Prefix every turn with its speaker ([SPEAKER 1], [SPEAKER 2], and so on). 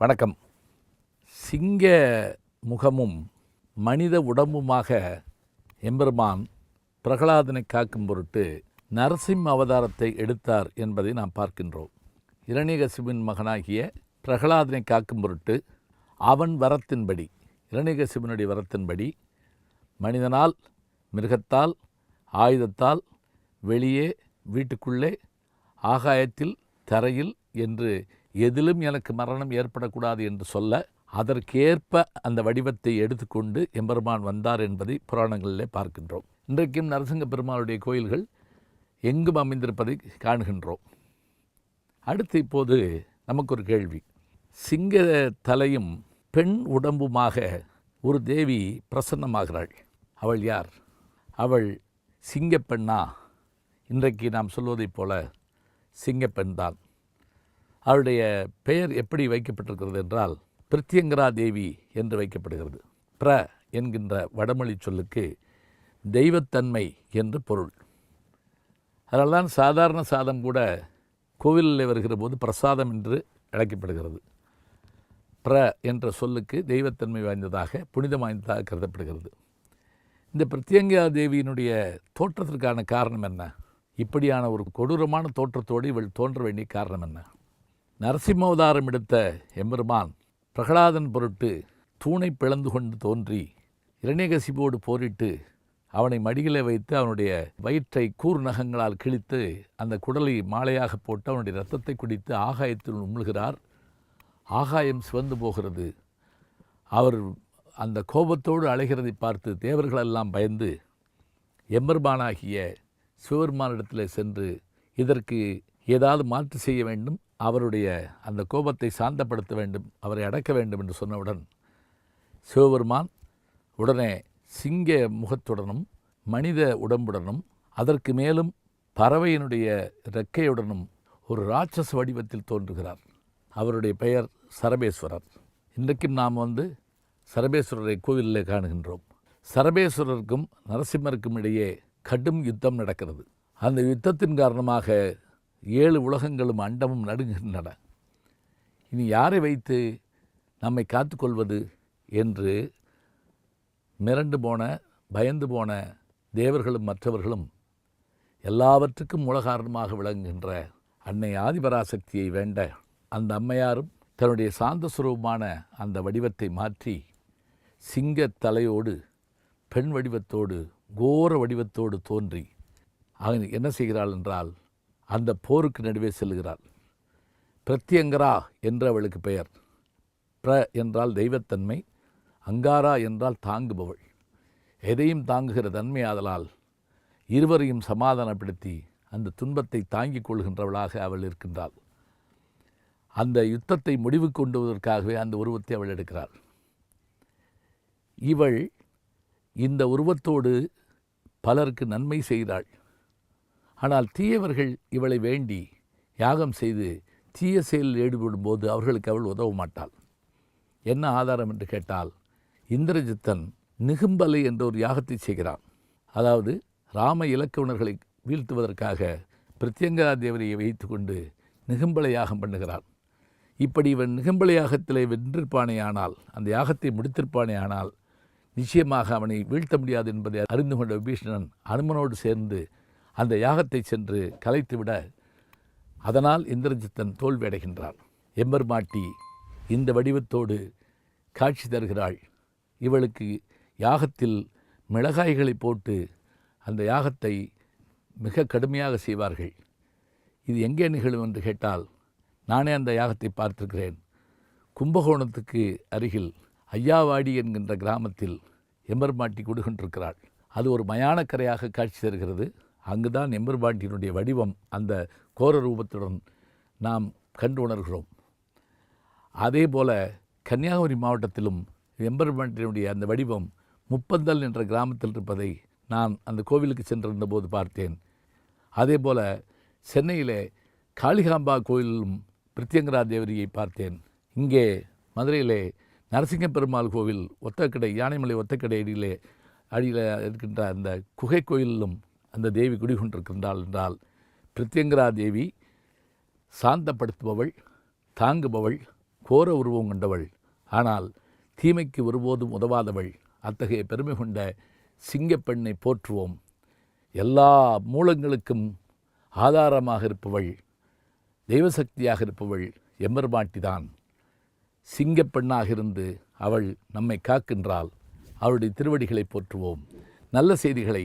[SPEAKER 1] வணக்கம். சிங்க முகமும் மனித உடம்புமாக எம்பெருமான் பிரகலாதனை காக்கும் பொருட்டு நரசிம்ம அவதாரத்தை எடுத்தார் என்பதை நாம் பார்க்கின்றோம். இரணிகசிவின் மகனாகிய பிரகலாதனை காக்கும் பொருட்டு அவன் வரத்தின்படி இரணிகசிவனுடைய வரத்தின்படி மனிதனால் மிருகத்தால் ஆயுதத்தால் வெளியே வீட்டுக்குள்ளே ஆகாயத்தில் தரையில் என்று எதிலும் எனக்கு மரணம் ஏற்படக்கூடாது என்று சொல்ல அதற்கேற்ப அந்த வடிவத்தை எடுத்துக்கொண்டு எம்பெருமான் வந்தார் என்பதை புராணங்களிலே பார்க்கின்றோம். இன்றைக்கும் நரசிங்க பெருமாளுடைய கோயில்கள் எங்கும் அமைந்திருப்பதை காண்கின்றோம். அடுத்து இப்போது நமக்கு ஒரு கேள்வி. சிங்க தலையும் பெண் உடம்புமாக ஒரு தேவி பிரசன்னமாகிறாள். அவள் யார்? அவள் சிங்கப்பெண்ணா இன்றைக்கு நாம் சொல்வதைப் போல சிங்கப்பெண் தான் அவருடைய பெயர் எப்படி வைக்கப்பட்டிருக்கிறது என்றால் பிரித்தியங்கரா தேவி என்று வைக்கப்படுகிறது. பிர என்கின்ற வடமொழி சொல்லுக்கு தெய்வத்தன்மை என்று பொருள். அதனால்தான் சாதாரண சாதம் கூட கோவிலில் வருகிற போது பிரசாதம் என்று அழைக்கப்படுகிறது. பிர என்ற சொல்லுக்கு தெய்வத்தன்மை வாய்ந்ததாக புனிதம் வாய்ந்ததாக கருதப்படுகிறது. இந்த பிரத்யங்கா தேவியினுடைய தோற்றத்திற்கான காரணம் என்ன? இப்படியான ஒரு கொடூரமான தோற்றத்தோடு இவள் தோன்ற வேண்டிய காரணம் என்ன? நரசிம்மவதாரம் எடுத்த எம்பெருமான் பிரகலாதன் பொருட்டு தூணை பிளந்து கொண்டு தோன்றி இரணியகசிபோடு போரிட்டு அவனை மடியிலே வைத்து அவனுடைய வயிற்றை கூர் நகங்களால் கிழித்து அந்த குடலை மாலையாக போட்டு அவனுடைய ரத்தத்தை குடித்து ஆகாயத்தில் உமிழ்கிறார் ஆகாயம் சிவந்து போகிறது. அவர் அந்த கோபத்தோடு அழைகிறதை பார்த்து தேவர்களெல்லாம் பயந்து எம்பெருமானாகிய சிவபெருமானிடத்தில் சென்று இதற்கு ஏதாவது மாற்று செய்ய வேண்டும்? அவருடைய அந்த கோபத்தை சாந்தப்படுத்த வேண்டும் அவரை அடக்க வேண்டும் என்று சொன்னவுடன் சிவபெருமான் உடனே சிங்க முகத்துடனும் மனித உடம்புடனும் அதற்கு மேலும் பறவையினுடைய இறக்கையுடனும் ஒரு ராட்சச வடிவத்தில் தோன்றுகிறார். அவருடைய பெயர் சரபேஸ்வரர். இன்றைக்கும் நாம் வந்து சரபேஸ்வரரை கோவிலில் காணுகின்றோம். சரபேஸ்வரருக்கும் நரசிம்மருக்கும் இடையே கடும் யுத்தம் நடக்கிறது. அந்த யுத்தத்தின் காரணமாக ஏழு உலகங்களும் அண்டமும் நடுங்குகின்றன. இனி யாரை வைத்து நம்மை காத்துக்கொள்வது என்று மிரண்டு போன பயந்து போன தேவர்களும் மற்றவர்களும் எல்லாவற்றுக்கும் உலகாரணமாக விளங்குகின்ற அன்னை ஆதிபராசக்தியை வேண்ட அந்த அம்மையாரும் தன்னுடைய சாந்த சுரூபமான அந்த வடிவத்தை மாற்றி சிங்க தலையோடு பெண் வடிவத்தோடு கோர வடிவத்தோடு தோன்றி அவன் என்ன செய்கிறாள் என்றால் அந்த போருக்கு நடுவே செல்கிறாள். பிரத்யங்கரா என்று அவளுக்கு பெயர். பிர என்றால் தெய்வத்தன்மை அங்காரா என்றால் தாங்குபவள். எதையும் தாங்குகிற தன்மை ஆதலால் இருவரையும் சமாதானப்படுத்தி அந்த துன்பத்தை தாங்கிக் கொள்கின்றவளாக அவள் இருக்கின்றாள். அந்த யுத்தத்தை முடிவு கொண்டுவதற்காகவே அந்த உருவத்தை அவள் எடுக்கிறாள். இவள் இந்த உருவத்தோடு பலருக்கு நன்மை செய்தாள். ஆனால் தீயவர்கள் இவளை வேண்டி யாகம் செய்து தீய செயலில் ஈடுபடும் போது அவர்களுக்கு அவள் உதவ மாட்டாள் என்ன ஆதாரம் என்று கேட்டால் இந்திரஜித்தன் நிகும்பலை என்ற ஒரு யாகத்தை செய்கிறான். அதாவது ராம இலக்குவனர்களை வீழ்த்துவதற்காக பிரத்யங்கா தேவரையை வைத்துக்கொண்டு நிகும்பலை யாகம் பண்ணுகிறான் இப்படி இவன் நிகம்பலை யாகத்திலே வென்றிருப்பானேயானால் அந்த யாகத்தை முடித்திருப்பானே ஆனால் நிச்சயமாக அவனை வீழ்த்த முடியாது என்பதை அறிந்து கொண்ட விபீஷணன் அனுமனோடு சேர்ந்து அந்த யாகத்தை சென்று கலைத்துவிட அதனால் இந்திரஜித்தன் தோல்வியடைகின்றான். எம்பர்மாட்டி எம்பெருமாட்டி இந்த வடிவத்தோடு காட்சி தருகிறாள். இவளுக்கு யாகத்தில் மிளகாய்களை போட்டு அந்த யாகத்தை மிக கடுமையாக செய்வார்கள். இது எங்கே நிகழும் என்று கேட்டால் நானே அந்த யாகத்தை பார்த்திருக்கிறேன். கும்பகோணத்துக்கு அருகில் ஐயாவாடி என்கின்ற கிராமத்தில் எம்பெருமாட்டி கொடுகின்றிருக்கிறாள் அது ஒரு மயானக்கரையாக காட்சி தருகிறது. அங்குதான் எம்பெருமாட்டியினுடைய வடிவம் அந்த கோர ரூபத்துடன் நாம் கண்டு உணர்கிறோம். அதே போல கன்னியாகுமரி மாவட்டத்திலும் எம்பெருமாட்டினுடைய அந்த வடிவம் முப்பந்தல் என்ற கிராமத்தில் இருப்பதை நான் அந்த கோவிலுக்கு சென்றிருந்த போது பார்த்தேன். அதே போல சென்னையிலே காளிகாம்பா கோயிலும் பிரித்யங்கரா தேவரியை பார்த்தேன். இங்கே மதுரையிலே நரசிங்க பெருமாள் கோவில் ஒத்தக்கடை யானைமலை ஒத்தக்கடை அடியிலே அடியில் இருக்கின்ற அந்த குகை கோயிலிலும் அந்த தேவி குடிகொண்டிருக்கின்றாள் என்றால் பிரத்யங்கரா தேவி சாந்தப்படுத்துபவள் தாங்குபவள் கோர உருவம் கொண்டவள். ஆனால் தீமைக்கு ஒருபோதும் உதவாதவள். அத்தகைய பெருமை கொண்ட சிங்கப்பெண்ணை போற்றுவோம். எல்லா மூலங்களுக்கும் ஆதாரமாக இருப்பவள் தெய்வசக்தியாக இருப்பவள் எம்பெருமாட்டிதான். சிங்கப்பெண்ணாக இருந்து அவள் நம்மை காக்கின்றாள். அவளுடைய திருவடிகளை போற்றுவோம். நல்ல செய்திகளை